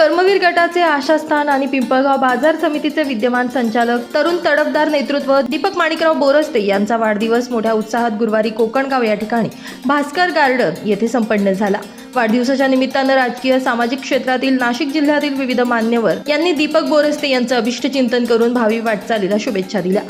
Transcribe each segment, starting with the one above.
कर्मवीर गटाचे आशास्थान आणि पिंपळगाव बाजार समितीचे विद्यमान संचालक तरुण तडफदार नेतृत्व दीपक माणिकराव बोरस्ते यांचा वाढदिवस मोठ्या उत्साहात गुरुवारी कोकणगाव या ठिकाणी भास्कर गार्डन येथे संपन्न झाला. वाढदिवसाच्या निमित्तानं राजकीय सामाजिक क्षेत्रातील नाशिक जिल्ह्यातील विविध मान्यवर यांनी दीपक बोरस्ते यांचं अभिष्ट चिंतन करून भावी वाटचालीला शुभेच्छा दिल्या.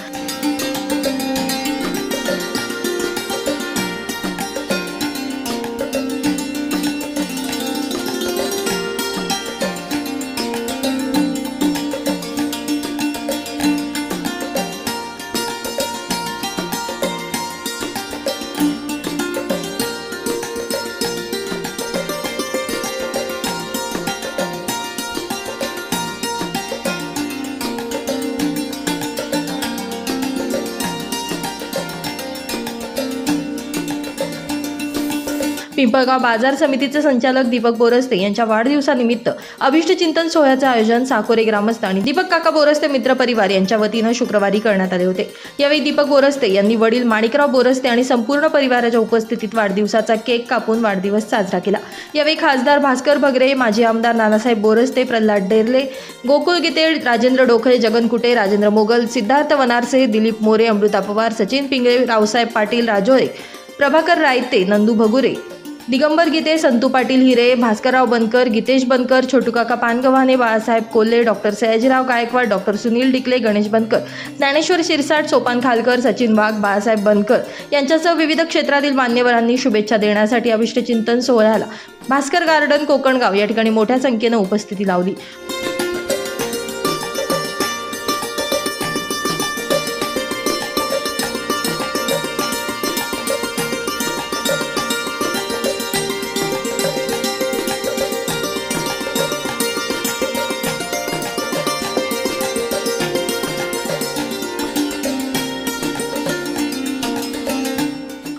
पिंपळगाव बाजार समितीचे संचालक दीपक बोरस्ते यांच्या वाढदिवसानिमित्त अभिष्ट चिंतन सोहळ्याचे आयोजन साकोरे ग्रामस्थ आणि दीपक काका बोरस्ते मित्र परिवार यांच्या वतीनं शुक्रवारी करण्यात आले होते. यावेळी दीपक बोरस्ते यांनी वडील माणिकराव बोरस्ते आणि संपूर्ण परिवाराच्या उपस्थितीत वाढदिवसाचा केक कापून वाढदिवस साजरा केला. यावेळी खासदार भास्कर भगरे माजी आमदार नानासाहेब बोरस्ते प्रल्हाद डेरले गोकुळ गीते राजेंद्र डोखळे जगन कुटे राजेंद्र मोगल सिद्धार्थ वनारसे दिलीप मोरे अमृता पवार सचिन पिंगळे रावसाहेब पाटील राजोळे प्रभाकर रायते नंदू भगुरे दिगंबर गीते संतू पाटील हिरे भास्करराव बनकर गीतेश बनकर छोटूकाका पानगव्हाणे बाळासाहेब कोल्हे डॉक्टर सयाजीराव गायकवाड डॉक्टर सुनील डिकले गणेश बनकर ज्ञानेश्वर शिरसाट सोपान खालकर सचिन वाघ बाळासाहेब बनकर यांच्यासह विविध क्षेत्रातील मान्यवरांनी शुभेच्छा देण्यासाठी अभिष्ट चिंतन सोहळ्याला भास्कर गार्डन कोकणगाव या ठिकाणी मोठ्या संख्येनं उपस्थिती लावली.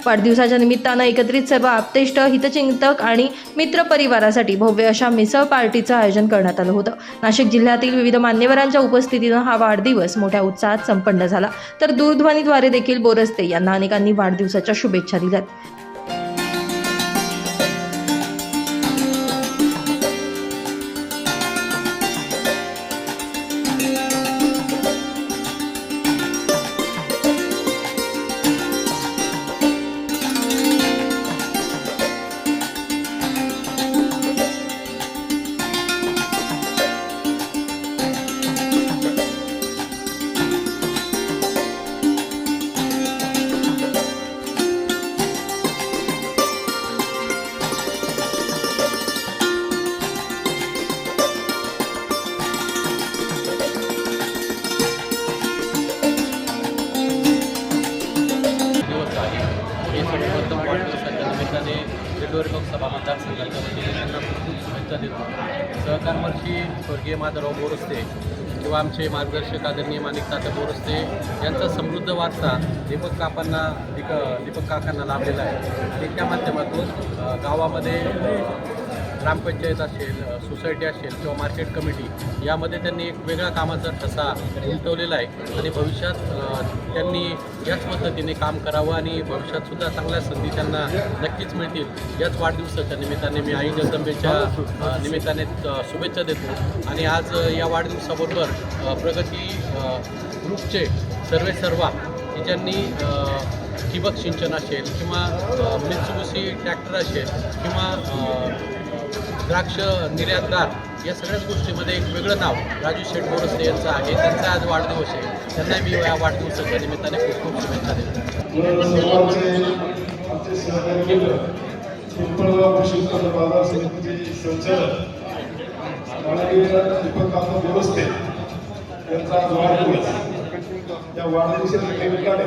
वाढदिवसाच्या निमित्तानं एकत्रित सर्व आप्तेष्ट हितचिंतक आणि मित्र परिवारासाठी भव्य अशा मिसळ पार्टीचं आयोजन करण्यात आलं होतं. नाशिक जिल्ह्यातील विविध मान्यवरांच्या उपस्थितीनं हा वाढदिवस मोठ्या उत्साहात संपन्न झाला. तर दूरध्वनीद्वारे देखील बोरस्ते यांना अनेकांनी वाढदिवसाच्या शुभेच्छा दिल्यात. मतदारसंघाच्या त्यांना खूप खूप शुभेच्छा देतो सहकर्मर्षी स्वर्गीय माधवराव बोरस्ते किंवा आमचे मार्गदर्शक आदरणीय माणिक तात्या बोरस्ते यांचा समृद्ध वारसा दीपक काकांना दिक दीपक काकांना लाभलेला आहे. आणि त्या माध्यमातून गावामध्ये ग्रामपंचायत असेल सोसायटी असेल किंवा मार्केट कमिटी यामध्ये त्यांनी एक वेगळा कामाचा ठसा उमटवलेला आहे. आणि भविष्यात त्यांनी याच पद्धतीने काम करावं आणि भविष्यातसुद्धा चांगल्या संधी त्यांना नक्कीच मिळतील. याच वाढदिवसाच्या निमित्ताने मी आई जगदंबेच्या निमित्ताने शुभेच्छा देतो. आणि आज या वाढदिवसाबरोबर प्रगती ग्रुपचे सर्वे सर्वा की ज्यांनी ठिबक सिंचन असेल किंवा मिन्सुबुसी ट्रॅक्टर असेल किंवा द्राक्ष निर्यातदार या सगळ्याच गोष्टीमध्ये एक वेगळं नाव राजू शेठ बोरस्ते यांचं आहे. त्यांचा आज वाढदिवस आहे. त्यांना मी या वाढदिवसाच्या निमित्ताने खूप खूप शुभेच्छा देतो. या वाढदिवसाच्या निमित्ताने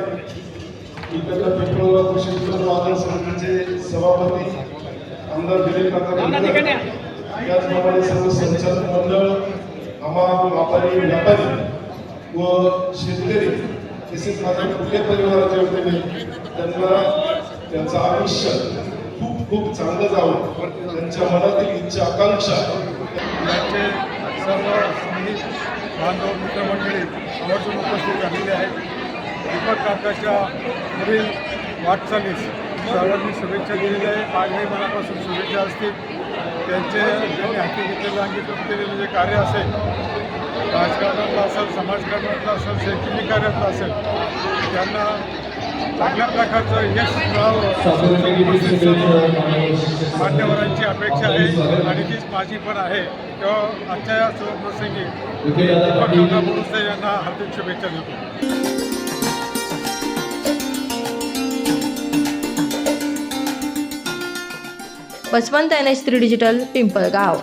इकडच्या पिंपळगाव कृषी उत्पन्न बाजार समितीचे सभापती आमदार दिलीप काका त्याचप्रमाणे सर्व संचालक मंडळ हमाल व्यापारी व्यापारी व शेतकरी तसेच माझ्या कुठल्या परिवाराच्या वतीने त्यांना त्यांचं आयुष्य खूप खूप चांगलं जावं. त्यांच्या मनातील इच्छा आकांक्षा. सर्व स्नेहित बांधव मित्रमंडळी आवर्जून उपस्थित झालेले आहेत. दीपक काकाच्या पुढील वाटचालीस. सर्वांनी शुभेच्छा दिलेल्या आहे माझ्याही मनापासून शुभेच्छा असतील. त्यांचे त्यांनी हाती घेतलेलं अंगीकृत केलेलं जे कार्य असेल. राजकारणातलं असेल समाजकारणातलं असेल शैक्षणिक कार्यातलं असेल त्यांना चांगल्या प्रकारचं यश मिळावं मान्यवरांची अपेक्षा आहे आणि तीच माझी पण आहे. तेव्हा आजच्या या शुभप्रसंगी दीपक बोरुसे यांना हार्दिक शुभेच्छा देतो. Baswant N H three digital Pimpalgaon.